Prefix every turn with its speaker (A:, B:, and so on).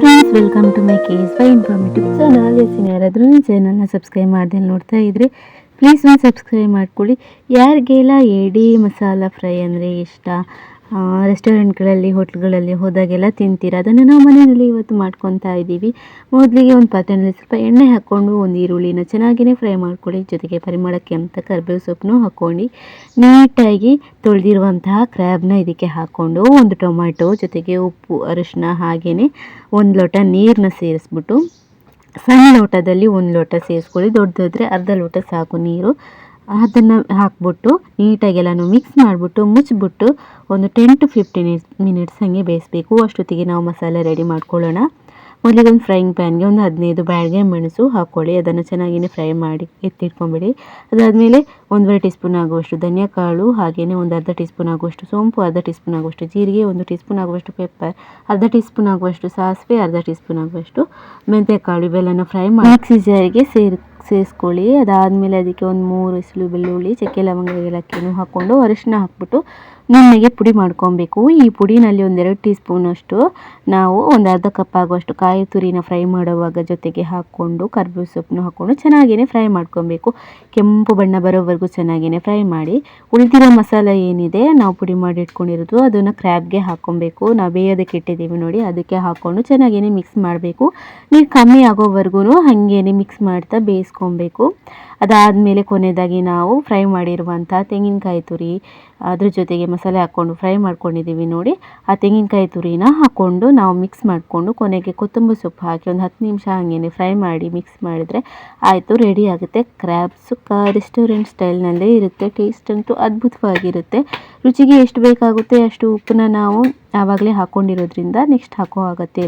A: Friends welcome to my case by informative channel yes ಯಾರಾದರೂ ನನ್ನ ಚಾನಲ್ನ ಸಬ್ಸ್ಕ್ರೈಬ್ ಮಾಡ್ದೆ ನೋಡ್ತಾ ಇದ್ದರೆ ಪ್ಲೀಸ್ ಒಂದು ಸಬ್ಸ್ಕ್ರೈಬ್ ಮಾಡ್ಕೊಳ್ಳಿ. ಯಾರಿಗೆಲ್ಲ ಏಡಿ ಮಸಾಲ ಫ್ರೈ ಅಂದರೆ ಇಷ್ಟ ರೆಸ್ಟೋರೆಂಟ್ಗಳಲ್ಲಿ ಹೋಟ್ಲ್ಗಳಲ್ಲಿ ಹೋದಾಗೆಲ್ಲ ತಿಂತೀರ. ಅದನ್ನು ನಾವು ಮನೆಯಲ್ಲಿ ಇವತ್ತು ಮಾಡ್ಕೊತಾ ಇದ್ದೀವಿ. ಮೊದಲಿಗೆ ಒಂದು ಪಾತ್ರೆಯಲ್ಲಿ ಸ್ವಲ್ಪ ಎಣ್ಣೆ ಹಾಕ್ಕೊಂಡು ಒಂದು ಈರುಳ್ಳಿನ ಚೆನ್ನಾಗಿಯೇ ಫ್ರೈ ಮಾಡ್ಕೊಳ್ಳಿ. ಜೊತೆಗೆ ಪರಿಮಳಕ್ಕೆ ಅಂತ ಕರ್ಬೇವು ಸೊಪ್ಪನ್ನು ಹಾಕ್ಕೊಂಡು ನೀಟಾಗಿ ತೊಳೆದಿರುವಂತಹ ಕ್ರ್ಯಾಬ್ನ ಇದಕ್ಕೆ ಹಾಕ್ಕೊಂಡು ಒಂದು ಟೊಮ್ಯಾಟೊ ಜೊತೆಗೆ ಉಪ್ಪು, ಅರಿಶಿನ ಹಾಗೆಯೇ ಒಂದು ಲೋಟ ನೀರನ್ನ ಸೇರಿಸ್ಬಿಟ್ಟು ಸಣ್ಣ ಲೋಟದಲ್ಲಿ ಒಂದು ಲೋಟ ಸೇರಿಸ್ಕೊಳ್ಳಿ. ದೊಡ್ಡದಾದರೆ ಅರ್ಧ ಲೋಟ ಸಾಕು ನೀರು. ಅದನ್ನು ಹಾಕ್ಬಿಟ್ಟು ನೀಟಾಗಿ ಎಲ್ಲನೂ ಮಿಕ್ಸ್ ಮಾಡಿಬಿಟ್ಟು ಮುಚ್ಚಿಬಿಟ್ಟು ಒಂದು ಟೆನ್ ಟು ಫಿಫ್ಟೀನ್ ಮಿನಿಟ್ಸ್ ಹಾಗೆ ಬೇಯಿಸಬೇಕು. ಅಷ್ಟೊತ್ತಿಗೆ ನಾವು ಮಸಾಲೆ ರೆಡಿ ಮಾಡ್ಕೊಳ್ಳೋಣ. ಮೊದಲಿಗೆ ಒಂದು ಫ್ರೈಯಿಂಗ್ ಪ್ಯಾನ್ಗೆ ಒಂದು ಹದಿನೈದು ಬ್ಯಾಳಿಗೆ ಮೆಣಸು ಹಾಕ್ಕೊಳ್ಳಿ. ಅದನ್ನು ಚೆನ್ನಾಗಿಯೇ ಫ್ರೈ ಮಾಡಿ ಎತ್ತಿಟ್ಕೊಂಬಿಡಿ. ಅದಾದಮೇಲೆ ಒಂದೂವರೆ ಟೀ ಸ್ಪೂನ್ ಆಗುವಷ್ಟು ಧನಿಯಾ ಕಾಳು ಹಾಗೆಯೇ ಒಂದು ಅರ್ಧ ಟೀ ಸ್ಪೂನ್ ಆಗುವಷ್ಟು ಸೋಂಪು, ಅರ್ಧ ಟೀ ಸ್ಪೂನ್ ಆಗುವಷ್ಟು ಜೀರಿಗೆ, ಒಂದು ಟೀ ಸ್ಪೂನ್ ಆಗುವಷ್ಟು ಪೆಪ್ಪರ್ ಅರ್ಧ ಟೀ ಸ್ಪೂನ್ ಆಗುವಷ್ಟು ಸಾಸಿವೆ, ಅರ್ಧ ಟೀ ಸ್ಪೂನ್ ಆಗುವಷ್ಟು ಮೆಂತ್ಯಕಾಳು ಇವೆಲ್ಲನೂ ಫ್ರೈ ಮಾಡಿ ಮಿಕ್ಸಿ ಜಾರಿಗೆ ಸೇರಿ ಸೇರಿಸ್ಕೊಳ್ಳಿ. ಅದಾದಮೇಲೆ ಅದಕ್ಕೆ ಒಂದು ಮೂರು ಇಸಲು ಬೆಳ್ಳುಳ್ಳಿ ಚಕ್ಕೆ ಲವಂಗ ಏಲಕ್ಕಿನೂ ಹಾಕ್ಕೊಂಡು ಅರಿಶಿನ ಹಾಕ್ಬಿಟ್ಟು ನುಣ್ಣಗೆ ಪುಡಿ ಮಾಡ್ಕೊಬೇಕು. ಈ ಪುಡಿನಲ್ಲಿ ಒಂದೆರಡು ಟೀ ಸ್ಪೂನಷ್ಟು ನಾವು ಒಂದು ಅರ್ಧ ಕಪ್ ಆಗುವಷ್ಟು ಕಾಯಿ ತುರಿನ ಫ್ರೈ ಮಾಡುವಾಗ ಜೊತೆಗೆ ಹಾಕ್ಕೊಂಡು ಕರ್ಬೇವು ಸೊಪ್ಪನ್ನು ಹಾಕ್ಕೊಂಡು ಚೆನ್ನಾಗೇ ಫ್ರೈ ಮಾಡ್ಕೊಬೇಕು. ಕೆಂಪು ಬಣ್ಣ ಬರೋವರೆಗೂ ಚೆನ್ನಾಗೇ ಫ್ರೈ ಮಾಡಿ. ಉಳಿದಿರೋ ಮಸಾಲೆ ಏನಿದೆ ನಾವು ಪುಡಿ ಮಾಡಿ ಇಟ್ಕೊಂಡಿರೋದು ಅದನ್ನು ಕ್ರ್ಯಾಬ್ಗೆ ಹಾಕ್ಕೊಬೇಕು. ನಾವು ಬೇಯೋದಕ್ಕೆ ಇಟ್ಟಿದ್ದೀವಿ ನೋಡಿ, ಅದಕ್ಕೆ ಹಾಕ್ಕೊಂಡು ಚೆನ್ನಾಗೇ ಮಿಕ್ಸ್ ಮಾಡಬೇಕು. ನೀರು ಕಮ್ಮಿ ಆಗೋವರೆಗೂ ಹಾಗೇನೆ ಮಿಕ್ಸ್ ಮಾಡ್ತಾ ಬೇಯಿಸ್ಕೊಬೇಕು. ಅದಾದಮೇಲೆ ಕೊನೆಯದಾಗಿ ನಾವು ಫ್ರೈ ಮಾಡಿರುವಂಥ ತೆಂಗಿನಕಾಯಿ ತುರಿ, ಅದ್ರ ಜೊತೆಗೆ ಮಸಾಲೆ ಹಾಕ್ಕೊಂಡು ಫ್ರೈ ಮಾಡ್ಕೊಂಡಿದ್ದೀವಿ ನೋಡಿ. ಆ ತೆಂಗಿನಕಾಯಿ ತುರಿನ ಹಾಕ್ಕೊಂಡು ನಾವು ಮಿಕ್ಸ್ ಮಾಡಿಕೊಂಡು ಕೊನೆಗೆ ಕೊತ್ತಂಬರಿ ಸೊಪ್ಪು ಹಾಕಿ ಒಂದು ಹತ್ತು ನಿಮಿಷ ಹಾಗೇನೆ ಫ್ರೈ ಮಾಡಿ ಮಿಕ್ಸ್ ಮಾಡಿದರೆ ಆಯಿತು ರೆಡಿ ಆಗುತ್ತೆ. ಕ್ರ್ಯಾಬ್ಸು ಕಾ ರೆಸ್ಟೋರೆಂಟ್ ಸ್ಟೈಲ್ನಲ್ಲೇ ಇರುತ್ತೆ ಟೇಸ್ಟ್ ಅಂತೂ ಅದ್ಭುತವಾಗಿರುತ್ತೆ. ರುಚಿಗೆ ಎಷ್ಟು ಬೇಕಾಗುತ್ತೆ ಅಷ್ಟು ಉಪ್ಪನ್ನ ನಾವು ಆವಾಗಲೇ ಹಾಕ್ಕೊಂಡಿರೋದ್ರಿಂದ ನೆಕ್ಸ್ಟ್ ಹಾಕೋ ಆಗುತ್ತೆ